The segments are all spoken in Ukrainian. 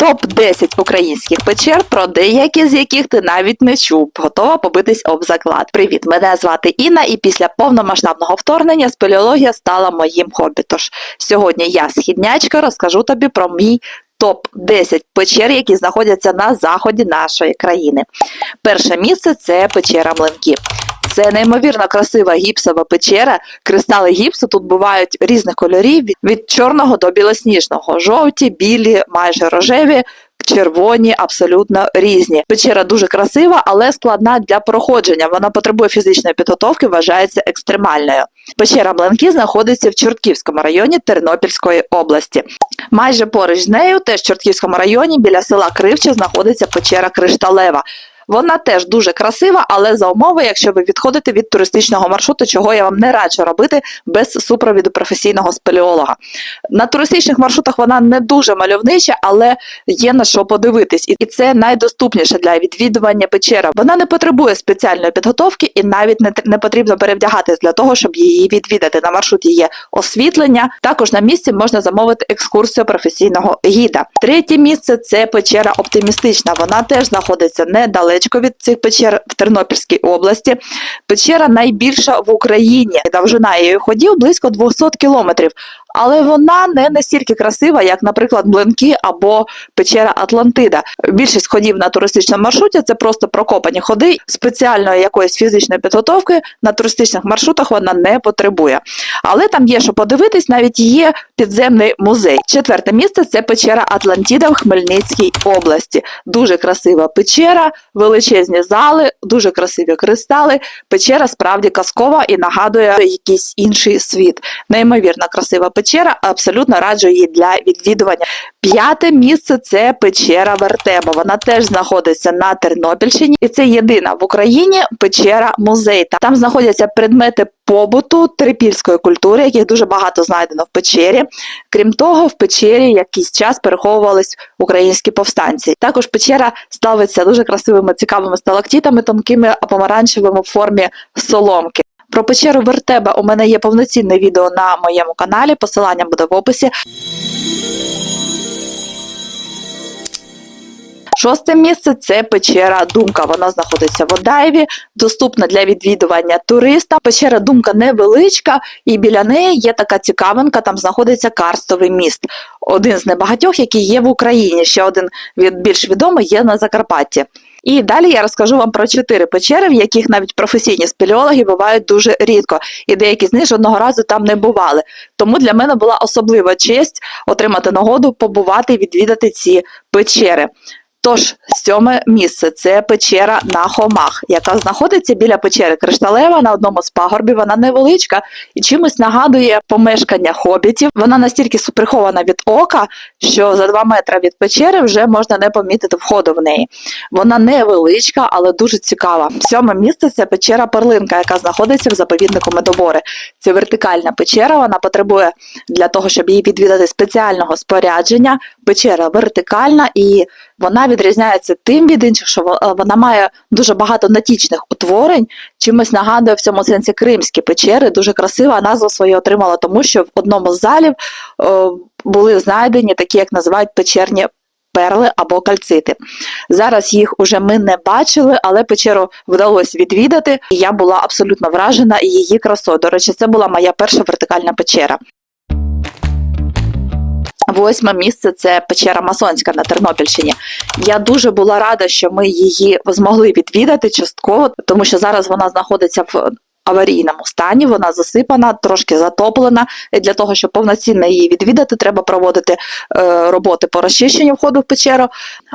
Топ-10 українських печер, про деякі з яких ти навіть не чув. Готова побитись об заклад. Привіт, мене звати Інна, і після повномасштабного вторгнення спелеологія стала моїм хобі. Тож сьогодні я, східнячка, розкажу тобі про мій топ-10 печер, які знаходяться на заході нашої країни. Перше місце це печера Млинків. Це неймовірно красива гіпсова печера. Кристали гіпсу тут бувають різних кольорів від чорного до білосніжного, жовті, білі, майже рожеві. Червоні абсолютно різні. Печера дуже красива, але складна для проходження. Вона потребує фізичної підготовки, вважається екстремальною. Печера Бланки знаходиться в Чортківському районі Тернопільської області. Майже поруч з нею, теж в Чортківському районі, біля села Кривче, знаходиться печера Кришталева. Вона теж дуже красива, але за умови, якщо ви відходите від туристичного маршруту, чого я вам не раджу робити без супровіду професійного спелеолога. На туристичних маршрутах вона не дуже мальовнича, але є на що подивитись, і це найдоступніше для відвідування печера. Вона не потребує спеціальної підготовки і навіть не, не потрібно перевдягатись для того, щоб її відвідати. На маршруті є освітлення. Також на місці можна замовити екскурсію професійного гіда. Третє місце це печера оптимістична. Вона теж знаходиться недалечко від цих печер в Тернопільській області. Печера найбільша в Україні. Довжина її ходів близько 200 кілометрів. Але вона не настільки красива, як, наприклад, Млинки або печера Атлантида. Більшість ходів на туристичному маршруті це просто прокопані ходи. Спеціальної якоїсь фізичної підготовки на туристичних маршрутах вона не потребує. Але там є що подивитись, навіть є підземний музей. Четверте місце це печера Атлантіда в Хмельницькій області. Дуже красива печера, величезні зали, дуже красиві кристали. Печера справді казкова і нагадує якийсь інший світ. Неймовірно красива печера, абсолютно раджу її для відвідування. П'яте місце це печера Вертеба. Вона теж знаходиться на Тернопільщині, і це єдина в Україні печера музей. Там знаходяться предмети побуту трипільської культури, яких дуже багато знайдено в печері. Крім того, в печері якийсь час переховувались українські повстанці. Також печера славиться дуже красивими цікавими сталактитами, тонкими помаранчевими в формі соломки. Про печеру Вертеба у мене є повноцінне відео на моєму каналі. Посилання буде в описі. Шосте місце це печера Думка. Вона знаходиться в Одаєві, доступна для відвідування туриста. Печера Думка невеличка, і біля неї є така цікавинка. Там знаходиться карстовий міст. Один з небагатьох, який є в Україні. Ще один від більш відомий є на Закарпатті. І далі я розкажу вам про чотири печери, в яких навіть професійні спелеологи бувають дуже рідко, і деякі з них жодного разу там не бували. Тому для мене була особлива честь отримати нагоду побувати і відвідати ці печери. Тож, сьоме місце це печера на Хомах, яка знаходиться біля печери Кришталева на одному з пагорбів. Вона невеличка і чимось нагадує помешкання хобітів. Вона настільки прихована від ока, що за два метри від печери вже можна не помітити входу в неї. Вона невеличка, але дуже цікава. Сьоме місце це печера Перлинка, яка знаходиться в заповіднику Медобори. Це вертикальна печера. Вона потребує для того, щоб її відвідати спеціального спорядження. Печера вертикальна і вона відрізняється тим від інших, що е, вона має дуже багато натічних утворень. Чимось нагадує в цьому сенсі кримські печери. Дуже красива назва свою отримала, тому що в одному з залів е, були знайдені такі, як називають печерні. Перли або кальцити. Зараз їх уже ми не бачили, але печеру вдалося відвідати. І я була абсолютно вражена її красою. До речі, це була моя перша вертикальна печера. Восьме місце це печера Масонська на Тернопільщині. Я дуже була рада, що ми її змогли відвідати частково, тому що зараз вона знаходиться в аварійному стані, вона засипана, трошки затоплена. І для того, щоб повноцінно її відвідати, треба проводити е, роботи по розчищенню входу в печеру.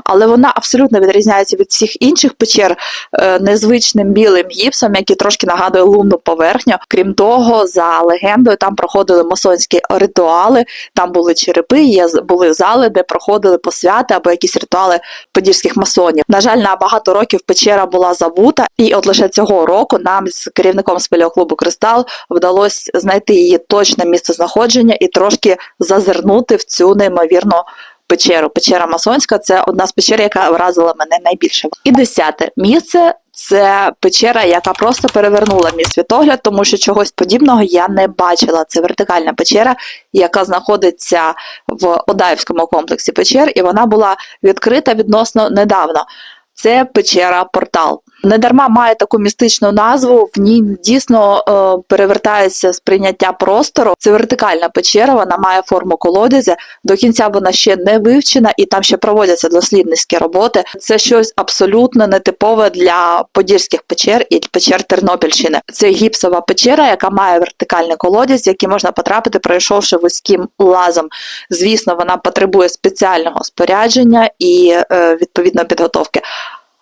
Але вона абсолютно відрізняється від всіх інших печер е, незвичним білим гіпсом, який трошки нагадує лунну поверхню. Крім того, за легендою, там проходили масонські ритуали, там були черепи, є були зали, де проходили посвяти або якісь ритуали подільських масонів. На жаль, на багато років печера була забута, і от лише цього року нам з керівником спелеоклубу Кристал вдалося знайти її точне місце знаходження і трошки зазирнути в цю неймовірну печеру. Печера Масонська це одна з печер, яка вразила мене найбільше. І десяте місце. Це печера, яка просто перевернула мій світогляд, тому що чогось подібного я не бачила. Це вертикальна печера, яка знаходиться в Одаївському комплексі печер, і вона була відкрита відносно недавно. Це печера Портал. Недарма має таку містичну назву. В ній дійсно е, перевертається сприйняття простору. Це вертикальна печера, вона має форму колодязя. До кінця вона ще не вивчена, і там ще проводяться дослідницькі роботи. Це щось абсолютно нетипове для подільських печер і печер Тернопільщини. Це гіпсова печера, яка має вертикальний колодязь, в який можна потрапити, пройшовши вузьким лазом. Звісно, вона потребує спеціального спорядження і е, відповідно підготовки.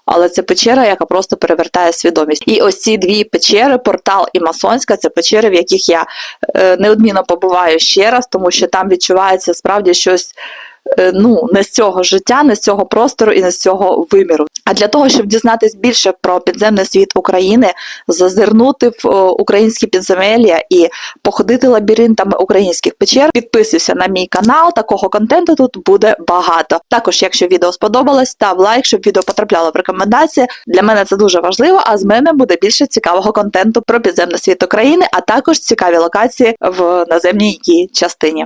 Але це печера, яка просто перевертає свідомість. І ось ці дві печери, портал і масонська, це печери, в яких я е, неодмінно побуваю ще раз, тому що там відчувається справді щось. Е, Ну, не з цього життя, не з цього простору і не з цього виміру. А для того, щоб дізнатись більше про підземний світ України, зазирнути в українські підземелля і походити лабіринтами українських печер, підписуйся на мій канал. Такого контенту тут буде багато. Також, якщо відео сподобалось, став лайк, щоб відео потрапляло в рекомендації. Для мене це дуже важливо. А з мене буде більше цікавого контенту про підземний світ України, а також цікаві локації в наземній її частині.